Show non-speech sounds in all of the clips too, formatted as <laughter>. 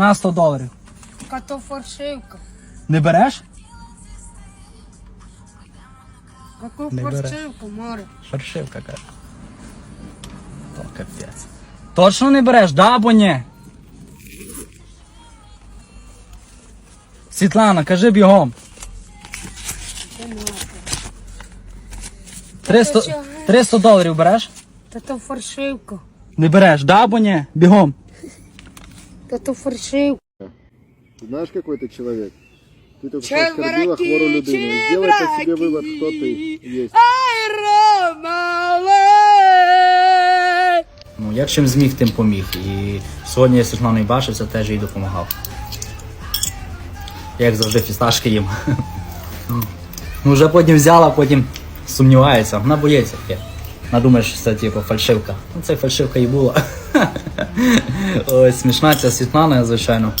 На 100 доларів. Яка то фальшивка. Не береш? Яку Не бере. фальшивку, море? Фальшивка каже. То капець. Точно не береш, да або ні? Світлана, кажи бігом. 300, 300 доларів береш? Та то фальшивка. Не береш, да або ні? Бігом. Та то фальшивка. Ты знаешь, какой ты человек? Ты только что Чебраки, оскорбила хвору людину. Сделай по себе вывод, кто ты есть. Ну, як чим зміг, тим поміг. І сьогодні я з Світланою бачився, теж їй допомагав. Як завжди, фісташки їм. <laughs> Ну, вже потім взяла, потім сумнівається. Вона боїться таке. Вона думає, що це типу фальшивка. Ну, це фальшивка і була. <laughs> Ой, смішна ця Світлана, звичайно.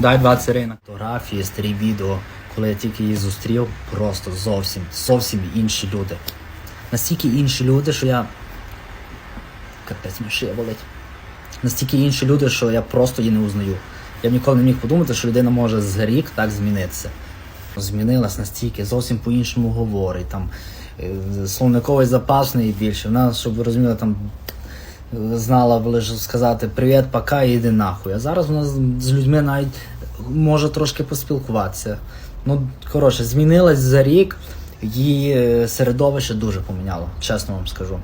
Дай 20 ринок. Фотографії, старі відео, коли я тільки її зустрів, просто зовсім, зовсім інші люди. Настільки інші люди, що я. Капець мені шия болить. Настільки інші люди, що я просто її не узнаю. Я б ніколи не міг подумати, що людина може за рік так змінитися. Змінилась настільки, зовсім по-іншому говорить. Там е, словниковий запас в неї більше. Вона, щоб ви розуміли, там знала лише сказати привіт, пока і йди нахуй. А зараз вона з, з людьми навіть може трошки поспілкуватися. Ну, коротше, змінилась за рік, її е, середовище дуже поміняло, чесно вам скажу.